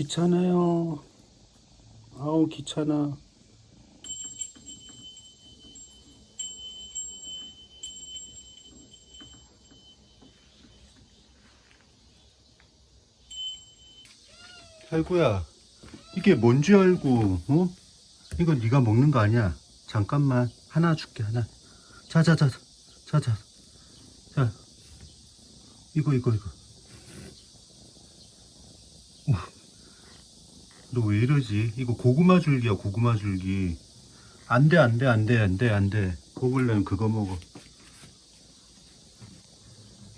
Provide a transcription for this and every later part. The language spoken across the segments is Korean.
귀찮아요. 아우 귀찮아. 아이고야, 이게 뭔지 알고, 어? 이거 네가 먹는 거 아니야. 잠깐만, 하나 줄게, 하나. 자, 자, 자, 자, 자, 자. 이거, 이거, 이거. 너 왜 이러지? 이거 고구마 줄기야, 고구마 줄기. 안 돼, 안 돼, 안 돼, 안 돼, 안 돼. 먹으려면 그거 먹어.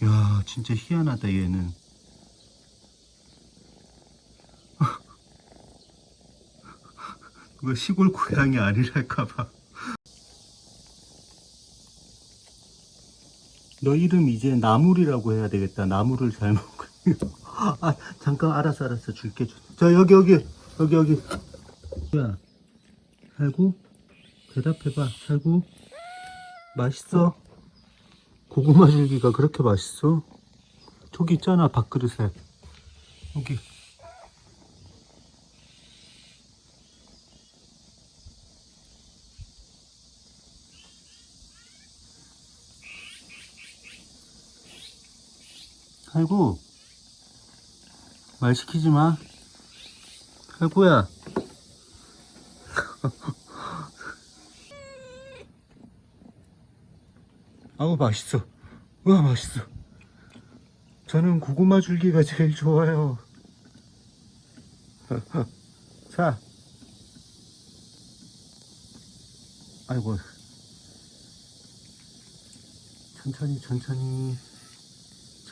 야, 진짜 희한하다, 얘는. 왜 시골 고양이 아니랄까봐. 너 이름 이제 나물이라고 해야 되겠다. 나물을 잘 먹고. 아, 잠깐, 알았어, 알았어. 줄게. 줄- 자, 여기, 여기, 여기, 여기. 야, 살구? 대답해봐. 살구? 맛있어? 고구마 줄기가 그렇게 맛있어? 저기 있잖아, 밥그릇에. 여기. 살구. 말 시키지 마. 살구야. 아우 맛있어. 우와 맛있어. 저는 고구마 줄기가 제일 좋아요. 자. 아이고. 천천히 천천히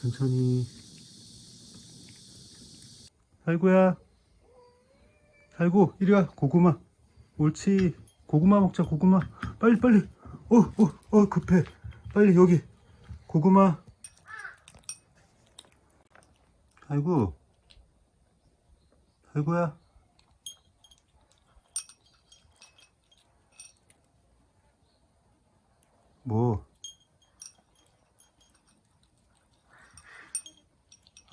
천천히. 살구야. 살구 이리 와 고구마. 옳지. 고구마 먹자 고구마. 빨리 빨리. 어어어 어, 급해. 빨리 여기 고구마. 살구. 살구야. 뭐?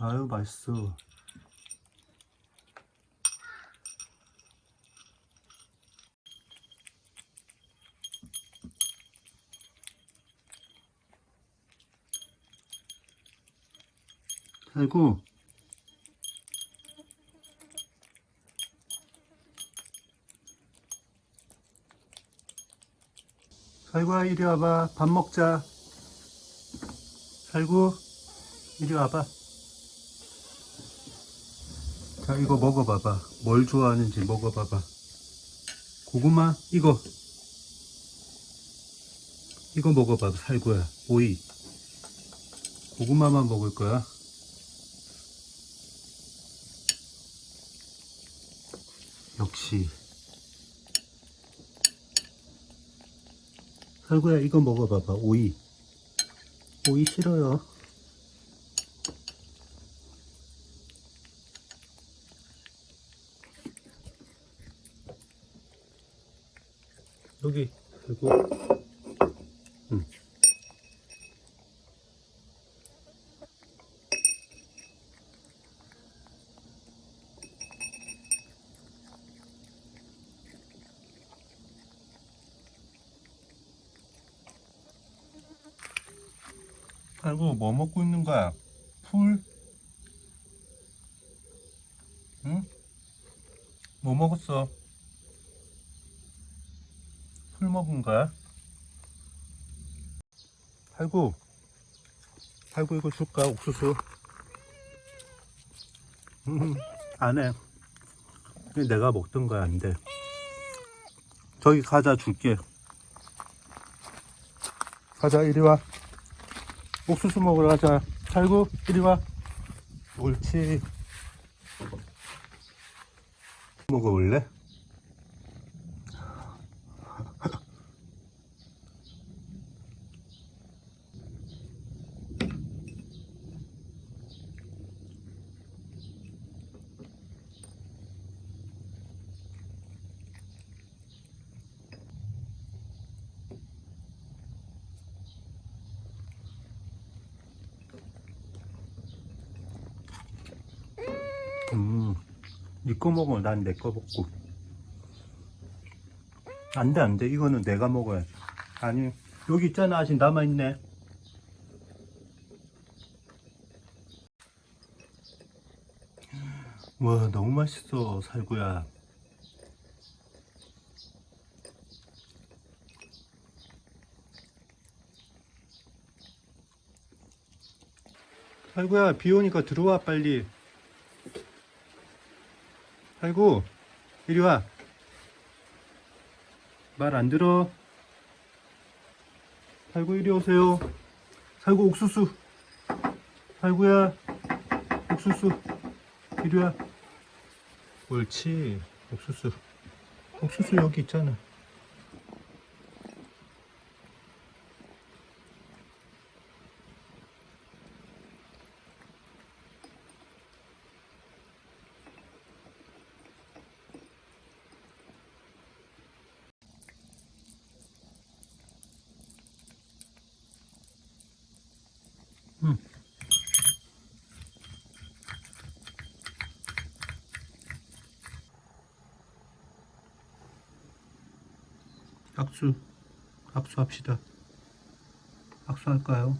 아유 맛있어. 살구. 살구야 이리 와봐. 밥 먹자. 살구 이리 와봐. 자 이거 먹어봐봐. 뭘 좋아하는지 먹어봐봐. 고구마 이거. 이거 먹어봐 살구야. 오이. 고구마만 먹을 거야 역시. 살구야 이거 먹어봐봐 오이. 오이 싫어요. 여기 그리고 응. 아이고 뭐 먹고 있는 거야? 풀? 응? 뭐 먹었어? 풀 먹은 거야? 팔구 팔구 이거 줄까 옥수수 음, 안해 내가 먹던 거야 안돼 저기 가자 줄게 가자 이리 와 옥수수 먹으러 가자. 팔구 이리 와. 옳지. 먹어볼래? 네거 먹어. 난 내 거 먹고. 안 돼, 안 돼. 이거는 내가 먹어야 돼. 아니, 여기 있잖아. 아직 남아있네. 와, 너무 맛있어, 살구야. 살구야, 비 오니까 들어와, 빨리. 살구, 이리 와. 말 안 들어. 살구, 이리 오세요. 살구, 옥수수. 살구야, 옥수수. 이리 와. 옳지. 옥수수. 옥수수 여기 있잖아. 악수. 악수합시다. 악수할까요?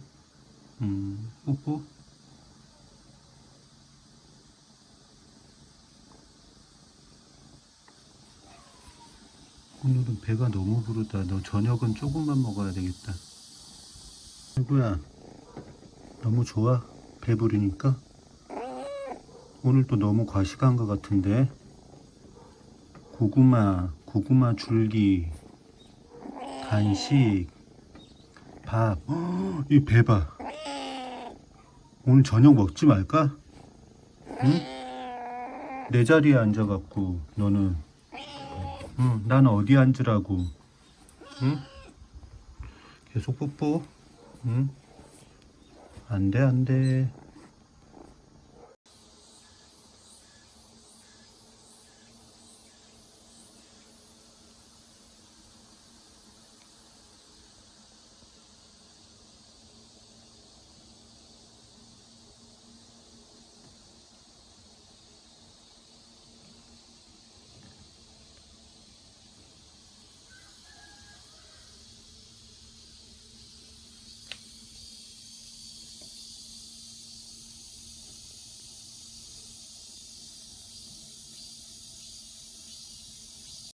음, 뽀뽀. 오늘은 배가 너무 부르다. 너 저녁은 조금만 먹어야 되겠다. 누구야? 너무 좋아? 배부르니까? 오늘 또 너무 과식한 것 같은데? 고구마, 고구마 줄기, 간식, 밥. 헉, 이 배봐. 오늘 저녁 먹지 말까? 응? 내 자리에 앉아갖고 너는 응, 난 어디 앉으라고? 응? 계속 뽀뽀? 응? 안 돼, 안 돼.